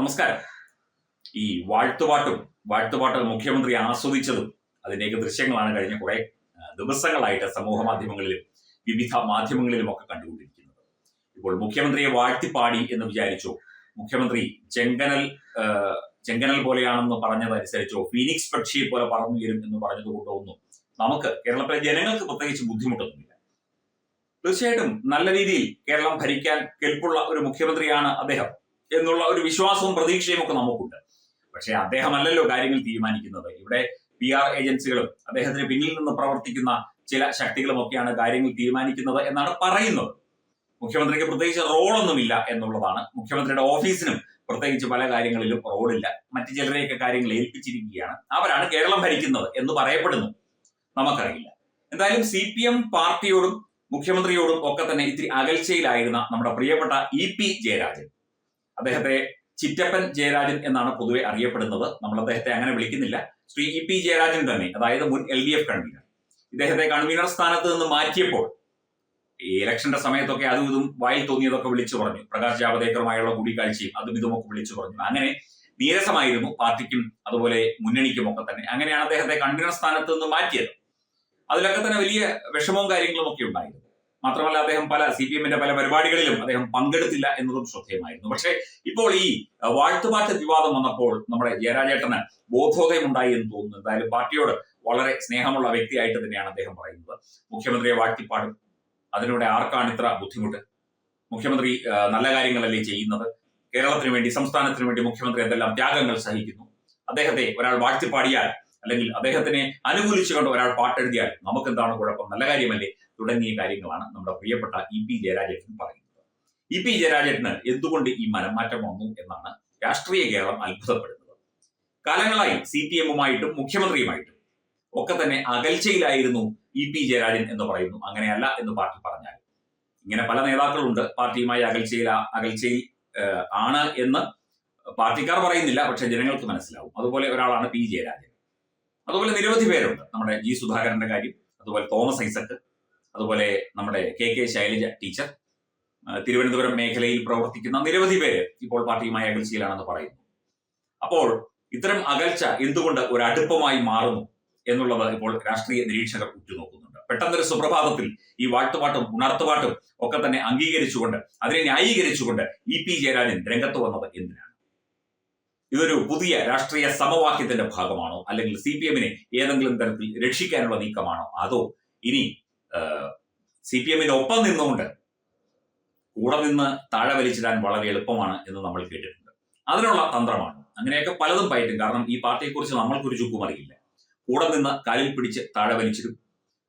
നമസ്കാരം ഈ വാഴ്ത്തുപാട്ടും വാഴ്ത്തുപാട്ടും മുഖ്യമന്ത്രി ആസ്വദിച്ചതും അതിൻ്റെയൊക്കെ ദൃശ്യങ്ങളാണ് കഴിഞ്ഞ കുറെ ദിവസങ്ങളായിട്ട് സമൂഹ മാധ്യമങ്ങളിലും വിവിധ മാധ്യമങ്ങളിലും ഒക്കെ കണ്ടുകൊണ്ടിരിക്കുന്നത് ഇപ്പോൾ മുഖ്യമന്ത്രിയെ വാഴ്ത്തിപ്പാടി എന്ന് വിചാരിച്ചു മുഖ്യമന്ത്രി ചെങ്കനൽ ചെങ്കനൽ പോലെയാണെന്ന് പറഞ്ഞതനുസരിച്ചോ ഫീനിക്സ് പക്ഷിയെ പോലെ പറന്നുയരും എന്ന് പറഞ്ഞത് കൊണ്ടോ നമുക്ക് കേരളത്തിലെ ജനങ്ങൾക്ക് പ്രത്യേകിച്ച് ബുദ്ധിമുട്ടൊന്നുമില്ല തീർച്ചയായിട്ടും നല്ല രീതിയിൽ കേരളം ഭരിക്കാൻ കെൽപ്പുള്ള ഒരു മുഖ്യമന്ത്രിയാണ് അദ്ദേഹം എന്നുള്ള ഒരു വിശ്വാസവും പ്രതീക്ഷയും ഒക്കെ നമുക്കുണ്ട് പക്ഷേ അദ്ദേഹമല്ലല്ലോ കാര്യങ്ങൾ തീരുമാനിക്കുന്നത് ഇവിടെ പി ആർ ഏജൻസികളും അദ്ദേഹത്തിന് പിന്നിൽ നിന്ന് പ്രവർത്തിക്കുന്ന ചില ശക്തികളും ഒക്കെയാണ് കാര്യങ്ങൾ തീരുമാനിക്കുന്നത് എന്നാണ് പറയുന്നത് മുഖ്യമന്ത്രിക്ക് പ്രത്യേകിച്ച് റോളൊന്നുമില്ല എന്നുള്ളതാണ് മുഖ്യമന്ത്രിയുടെ ഓഫീസിനും പ്രത്യേകിച്ച് പല കാര്യങ്ങളിലും റോളില്ല മറ്റു ചിലരെയൊക്കെ കാര്യങ്ങൾ ഏൽപ്പിച്ചിരിക്കുകയാണ് അവരാണ് കേരളം ഭരിക്കുന്നത് എന്ന് പറയപ്പെടുന്നു നമുക്കറിയില്ല എന്തായാലും സി പി എം പാർട്ടിയോടും മുഖ്യമന്ത്രിയോടും ഒക്കെ തന്നെ ഇത്തിരി അകൽച്ചയിലായിരുന്ന നമ്മുടെ പ്രിയപ്പെട്ട ഇ e പി ജയരാജൻ അദ്ദേഹത്തെ ചിറ്റപ്പൻ ജയരാജൻ എന്നാണ് പൊതുവെ അറിയപ്പെടുന്നത് നമ്മൾ അദ്ദേഹത്തെ അങ്ങനെ വിളിക്കുന്നില്ല ശ്രീ ഇ പി ജയരാജൻ തന്നെ അതായത് മുൻ എൽ ഡി എഫ് കൺവീനർ ഇദ്ദേഹത്തെ കൺവീനർ സ്ഥാനത്ത് നിന്ന് മാറ്റിയപ്പോൾ ഈ ഇലക്ഷന്റെ സമയത്തൊക്കെ അതും ഇതും വായിൽ തോന്നിയതൊക്കെ വിളിച്ചു പറഞ്ഞു പ്രകാശ് ജാവദേക്കറുമായുള്ള കൂടിക്കാഴ്ചയും അതും ഇതുമൊക്കെ വിളിച്ചു പറഞ്ഞു അങ്ങനെ നീരസമായിരുന്നു പാർട്ടിക്കും അതുപോലെ മുന്നണിക്കും ഒക്കെ തന്നെ അങ്ങനെയാണ് അദ്ദേഹത്തെ കൺവീനർ സ്ഥാനത്ത് നിന്ന് മാറ്റിയത് അതിലൊക്കെ തന്നെ വലിയ വിഷമവും കാര്യങ്ങളും ഒക്കെ ഉണ്ടായിരുന്നു മാത്രമല്ല അദ്ദേഹം പല സി പി എമ്മിന്റെ പല പരിപാടികളിലും അദ്ദേഹം പങ്കെടുത്തില്ല എന്നതും ശ്രദ്ധേയമായിരുന്നു പക്ഷേ ഇപ്പോൾ ഈ വാഴ്ത്തുമാറ്റ വിവാദം വന്നപ്പോൾ നമ്മുടെ ജയരാജേട്ടന് ബോധോദയം ഉണ്ടായി എന്ന് തോന്നുന്നു എന്തായാലും പാർട്ടിയോട് വളരെ സ്നേഹമുള്ള വ്യക്തിയായിട്ട് തന്നെയാണ് അദ്ദേഹം പറയുന്നത് മുഖ്യമന്ത്രിയെ വാഴ്ത്തിപ്പാടും അതിലൂടെ ആർക്കാണ് ഇത്ര ബുദ്ധിമുട്ട് മുഖ്യമന്ത്രി നല്ല കാര്യങ്ങളല്ലേ ചെയ്യുന്നത് കേരളത്തിന് വേണ്ടി സംസ്ഥാനത്തിന് വേണ്ടി മുഖ്യമന്ത്രി എന്തെല്ലാം ത്യാഗങ്ങൾ സഹിക്കുന്നു അദ്ദേഹത്തെ ഒരാൾ വാഴ്ത്തിപ്പാടിയാൽ അല്ലെങ്കിൽ അദ്ദേഹത്തിനെ കൊണ്ട് ഒരാൾ പാട്ടെഴുതിയാൽ നമുക്കെന്താണ് കുഴപ്പം നല്ല കാര്യമല്ലേ തുടങ്ങിയ കാര്യങ്ങളാണ് നമ്മുടെ പ്രിയപ്പെട്ട ഇ പി ജയരാജേട്ടൻ പറയുന്നത് ഇ പി ജയരാജേട്ടന് എന്തുകൊണ്ട് ഈ മനംമാറ്റം വന്നു എന്നാണ് രാഷ്ട്രീയ കേരളം അത്ഭുതപ്പെടുന്നത് കാലങ്ങളായി സി പി എമ്മുമായിട്ടും മുഖ്യമന്ത്രിയുമായിട്ടും ഒക്കെ തന്നെ അകൽച്ചയിലായിരുന്നു ഇ പി ജയരാജൻ എന്ന് പറയുന്നു അങ്ങനെയല്ല എന്ന് പാർട്ടി പറഞ്ഞാൽ ഇങ്ങനെ പല നേതാക്കളുണ്ട് പാർട്ടിയുമായി അകൽച്ചയിൽ അകൽച്ചയിൽ ആണ് എന്ന് പാർട്ടിക്കാർ പറയുന്നില്ല പക്ഷെ ജനങ്ങൾക്ക് മനസ്സിലാവും അതുപോലെ ഒരാളാണ് പി ജയരാജൻ അതുപോലെ നിരവധി പേരുണ്ട് നമ്മുടെ ജി സുധാകരന്റെ കാര്യം അതുപോലെ തോമസ് ഐസക് അതുപോലെ നമ്മുടെ K K Shailaja teacher Thiruvananthapuram മേഖലയിൽ പ്രവർത്തിക്കുന്ന നിരവധി പേര് ഇപ്പോൾ പാർട്ടിയുമായി അകൽച്ചയിലാണെന്ന് പറയുന്നു അപ്പോൾ ഇത്തരം അകൽച്ച എന്തുകൊണ്ട് ഒരു അടുപ്പമായി മാറുന്നു എന്നുള്ളത് ഇപ്പോൾ രാഷ്ട്രീയ നിരീക്ഷകർ ഉറ്റുനോക്കുന്നുണ്ട് പെട്ടെന്നൊരു സുപ്രഭാതത്തിൽ ഈ വാഴ്ത്തുപാട്ടും ഉണർത്തുപാട്ടും ഒക്കെ തന്നെ അംഗീകരിച്ചുകൊണ്ട് അതിനെ ന്യായീകരിച്ചുകൊണ്ട് ഇ പി ജയരാജൻ രംഗത്ത് വന്നത് എന്തിനാണ് ഇതൊരു പുതിയ രാഷ്ട്രീയ സമവാക്യത്തിന്റെ ഭാഗമാണോ അല്ലെങ്കിൽ സി പി എമ്മിനെ ഏതെങ്കിലും തരത്തിൽ രക്ഷിക്കാനുള്ള നീക്കമാണോ അതോ ഇനി സി പി ഒപ്പം നിന്നുകൊണ്ട് കൂടെ നിന്ന് താഴെ വലിച്ചിടാൻ വളരെ എളുപ്പമാണ് എന്ന് നമ്മൾ കേട്ടിട്ടുണ്ട് അതിനുള്ള തന്ത്രമാണ് അങ്ങനെയൊക്കെ പലതും പയറ്റും കാരണം ഈ പാർട്ടിയെക്കുറിച്ച് നമ്മൾക്കൊരു ചുക്കും അറിയില്ല കൂടെ നിന്ന് കാലിൽ പിടിച്ച് താഴെ വലിച്ചിടും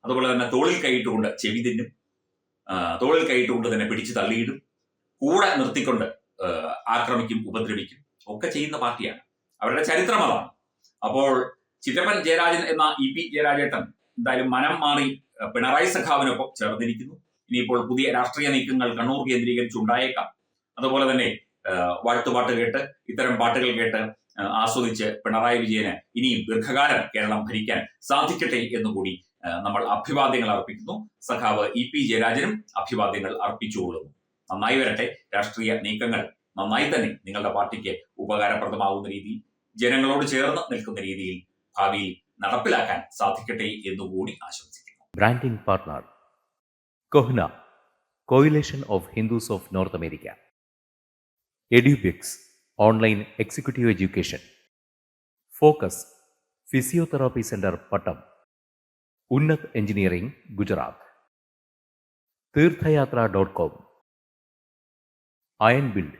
അതുപോലെ തന്നെ തോളിൽ കൈയിട്ടുകൊണ്ട് ചെവി തിന്നും തോളിൽ കൈയിട്ടുകൊണ്ട് തന്നെ പിടിച്ച് തള്ളിയിടും കൂടെ നിർത്തിക്കൊണ്ട് ആക്രമിക്കും ഉപദ്രവിക്കും ഒക്കെ ചെയ്യുന്ന പാർട്ടിയാണ് അവരുടെ ചരിത്രം അതാണ് അപ്പോൾ ചിറ്റപ്പൻ ജയരാജൻ എന്ന ഇ പി ജയരാജേട്ടൻ എന്തായാലും മനം മാറി പിണറായി സഖാവിനൊപ്പം ചേർന്നിരിക്കുന്നു ഇനിയിപ്പോൾ പുതിയ രാഷ്ട്രീയ നീക്കങ്ങൾ കണ്ണൂർ കേന്ദ്രീകരിച്ച് ഉണ്ടായേക്കാം അതുപോലെ തന്നെ വാഴ്ത്തുപാട്ട് കേട്ട് ഇത്തരം പാട്ടുകൾ കേട്ട് ആസ്വദിച്ച് പിണറായി വിജയന് ഇനിയും ദീർഘകാലം കേരളം ഭരിക്കാൻ സാധിക്കട്ടെ എന്നുകൂടി നമ്മൾ അഭിവാദ്യങ്ങൾ അർപ്പിക്കുന്നു സഖാവ് ഇ പി ജയരാജനും അഭിവാദ്യങ്ങൾ അർപ്പിച്ചുകൊള്ളുന്നു നന്നായി വരട്ടെ രാഷ്ട്രീയ നീക്കങ്ങൾ നന്നായി തന്നെ നിങ്ങളുടെ പാർട്ടിക്ക് ഉപകാരപ്രദമാകുന്ന രീതിയിൽ ജനങ്ങളോട് ചേർന്ന് നിൽക്കുന്ന രീതിയിൽ ഭാവിയിൽ നടപ്പിലാക്കാൻ സാധിക്കട്ടെ എന്നുകൂടി ആശംസിക്കുന്നു branding partner CoHNA coalition of Hindus of North America Edubix online executive education focus physiotherapy centre Pattom Unnat engineering Gujarat Tirthayatra dot com iron build